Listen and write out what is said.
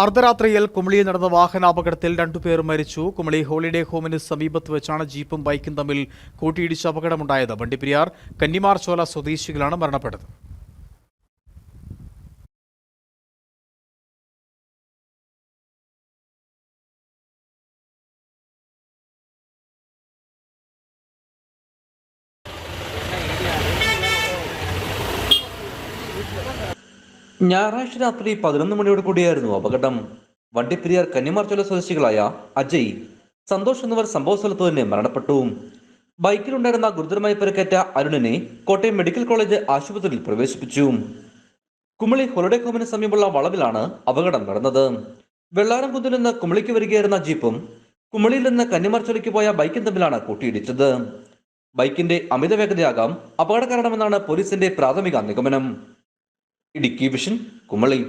അർദ്ധരാത്രിയിൽ കുമളിയിൽ നടന്ന വാഹനാപകടത്തിൽ രണ്ടുപേർ മരിച്ചു. കുമളി ഹോളിഡേ ഹോമിന് സമീപത്ത് വെച്ചാണ് ജീപ്പും ബൈക്കും തമ്മിൽ കൂട്ടിയിടിച്ച് അപകടമുണ്ടായത്. വണ്ടിപ്പെരിയാർ കന്നിമാർ ചോല സ്വദേശികളാണ് മരണപ്പെട്ടത്. ഞായറാഴ്ച രാത്രി പതിനൊന്ന് മണിയോട് കൂടിയായിരുന്നു അപകടം. വണ്ടിപ്പെരിയാർ കന്നിമാർച്ചോല സ്വദേശികളായ അജയ് സന്തോഷ് എന്നിവർ സംഭവ സ്ഥലത്ത് തന്നെ മരണപ്പെട്ടു. ബൈക്കിലുണ്ടായിരുന്ന ഗുരുതരമായി പരിക്കേറ്റ അരുണിനെ കോട്ടയം മെഡിക്കൽ കോളേജ് ആശുപത്രിയിൽ പ്രവേശിപ്പിച്ചു. കുമളി ഹോളിഡേ ഹോമിന് സമീപമുള്ള വളവിലാണ് അപകടം നടന്നത്. വെള്ളാരം കുന്നിൽ നിന്ന് കുമളിക്ക് വരികയായിരുന്ന ജീപ്പും കുമളിയിൽ നിന്ന് കന്നിമാർച്ചോലയ്ക്ക് പോയ ബൈക്കും തമ്മിലാണ് കൂട്ടിയിടിച്ചത്. ബൈക്കിന്റെ അമിത വേഗതയാകാം അപകട കാരണമെന്നാണ് പോലീസിന്റെ പ്രാഥമിക നിഗമനം ഇടുക്കി വിഷൻ കുമളി.